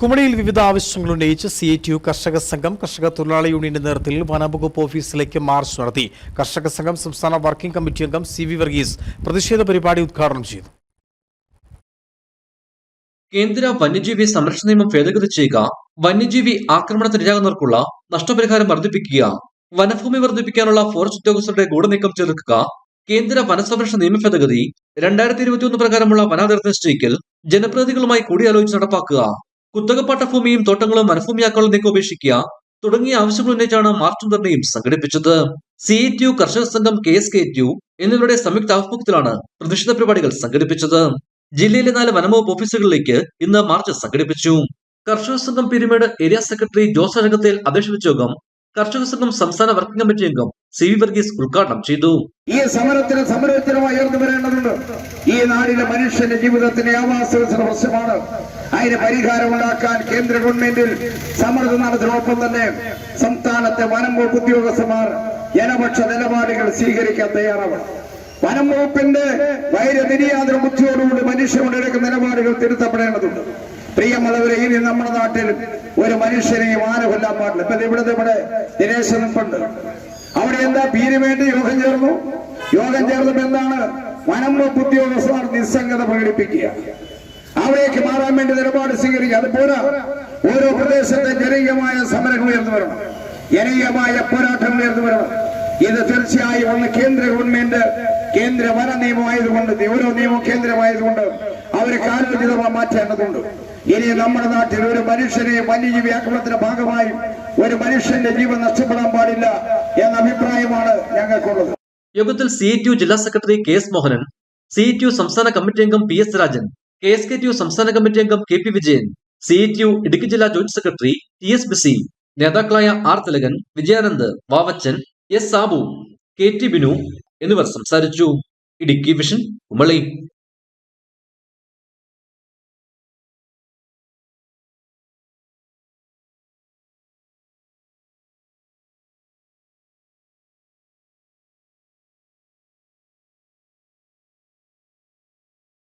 കുമളിയിൽ വിവിധ ആവശ്യങ്ങൾ ഉന്നയിച്ച് സി എ ടി യു കർഷക സംഘം കർഷക തൊഴിലാളി യൂണിയന്റെ നേതൃത്വത്തിൽ വനംവകുപ്പ് ഓഫീസിലേക്ക് മാർച്ച് നടത്തി. കർഷക സംഘം സംസ്ഥാന വർക്കിംഗ് കമ്മിറ്റി അംഗം സി വി വർഗീസ് പ്രതിഷേധ പരിപാടി ഉദ്ഘാടനം ചെയ്തു. കേന്ദ്ര വന്യജീവി സംരക്ഷണ നിയമം ഭേദഗതി ചെയ്യുക വന്യജീവി ആക്രമണത്തിനിരയാകുന്നവർക്കുള്ള നഷ്ടപരിഹാരം വർദ്ധിപ്പിക്കുക വനഭൂമി വർദ്ധിപ്പിക്കാനുള്ള ഫോറസ്റ്റ് ഉദ്യോഗസ്ഥരുടെ ഗൂഢനീക്കം ചെറുക്കുക കേന്ദ്ര വനസംരക്ഷണ നിയമ ഭേദഗതി രണ്ടായിരത്തി ഇരുപത്തിയൊന്ന് പ്രകാരമുള്ള വനാതിർത്തി നിശ്ചയിക്കൽ ജനപ്രതിനിധികളുമായി കൂടിയാലോചിച്ച് നടപ്പാക്കുക. കുത്തകപ്പാട്ട ഭൂമിയും തോട്ടങ്ങളും നീക്കം ഉപേക്ഷിക്കുക. തുടങ്ങിയ ആവശ്യങ്ങൾ ഉന്നയിച്ചാണ് മാർച്ചും ധർണയും സംഘടിപ്പിച്ചത്. സി ടി യു കർഷക സംഘം K S K T U എന്നിവരുടെ സംയുക്ത ആഭിമുഖ്യത്തിലാണ് പ്രതിഷേധ പരിപാടികൾ സംഘടിപ്പിച്ചത്. ജില്ലയിലെ നാല് വനംവകുപ്പ് ഓഫീസുകളിലേക്ക് ഇന്ന് മാർച്ച് സംഘടിപ്പിച്ചു. കർഷക സംഘം പിരിമേട് ഏരിയ സെക്രട്ടറി ജോസ് അഴകത്തേൽ അധ്യക്ഷ യോഗം കർഷക സംഘം സംസ്ഥാന വർക്കിംഗ് കമ്മിറ്റി അംഗം സി വി വർഗീസ് ഉദ്ഘാടനം ചെയ്തു. ഈ സമരത്തിന് സമരത്തിനുമായി ഉയർന്നു വരേണ്ടതുണ്ട് ഈ നാടിലെ മനുഷ്യന്റെ ജീവിതത്തിന് ആവാസവസര പ്രശ്നമാണ്. അതിന് പരിഹാരമുണ്ടാക്കാൻ കേന്ദ്ര ഗവൺമെന്റിൽ സമ്മർദ്ദം നടത്തിനൊപ്പം തന്നെ സംസ്ഥാനത്തെ വനം വകുപ്പ് ഉദ്യോഗസ്ഥന്മാർ ജനപക്ഷ നിലപാടുകൾ സ്വീകരിക്കാൻ തയ്യാറാവണം. വനം വകുപ്പിന്റെ വൈരനിര്യാതന ബുദ്ധിയോടുകൂടി മനുഷ്യരുടെ എടുക്കുന്ന നിലപാടുകൾ തിരുത്തപ്പെടേണ്ടതുണ്ട്. പ്രിയമുള്ളവരെ ഇനി നമ്മുടെ നാട്ടിൽ ഒരു മനുഷ്യനെയും ആന കൊല്ലാൻ പാടില്ല. ഇപ്പൊ ഇവിടെ ഇവിടെ ദിനേശ് നിൽപ്പുണ്ട് അവിടെ എന്താ പീരുവേണ്ടി യോഗം ചേർന്നു? യോഗം ചേർന്നപ്പോ എന്താണ്? വനം വകുപ്പ് ഉദ്യോഗസ്ഥർ നിസ്സംഗത പ്രകടിപ്പിക്കുക. അവിടേക്ക് മാറാൻ വേണ്ടി നിലപാട് സ്വീകരിക്കുക. അത് പോരാ. ഓരോ പ്രദേശത്തെ ജനകീയമായ സമരങ്ങൾ ഉയർന്നു വരണം. ജനകീയമായ പോരാട്ടം ഉയർന്നു വരണം. ഇത് തീർച്ചയായും ഒന്ന് കേന്ദ്ര ഗവൺമെന്റ് കേന്ദ്ര വന നിയമമായതുകൊണ്ട് ഓരോ നിയമവും കേന്ദ്രമായതുകൊണ്ട് അവരെ കാലോചിതമായി മാറ്റേണ്ടതുണ്ട്. ഇനി നമ്മുടെ നാട്ടിൽ ഒരു മനുഷ്യനെ വന്യജീവി ആക്രമണത്തിന്റെ ഭാഗമായി ഒരു മനുഷ്യന്റെ ജീവൻ നഷ്ടപ്പെടാൻ പാടില്ല. യോഗത്തിൽ സി ടി ജില്ലാ secretary K S Mohanan C സംസ്ഥാന കമ്മിറ്റി അംഗം P S Rajan K S K T സംസ്ഥാന കമ്മിറ്റി അംഗം K P Vijayan C T Idukki ജില്ലാ joint secretary T S Bisi നേതാക്കളായ R Thilakan Vijayanand Vavachan S Sabu K T Binu എന്നിവർ സംസാരിച്ചു. Idukki vision Kumily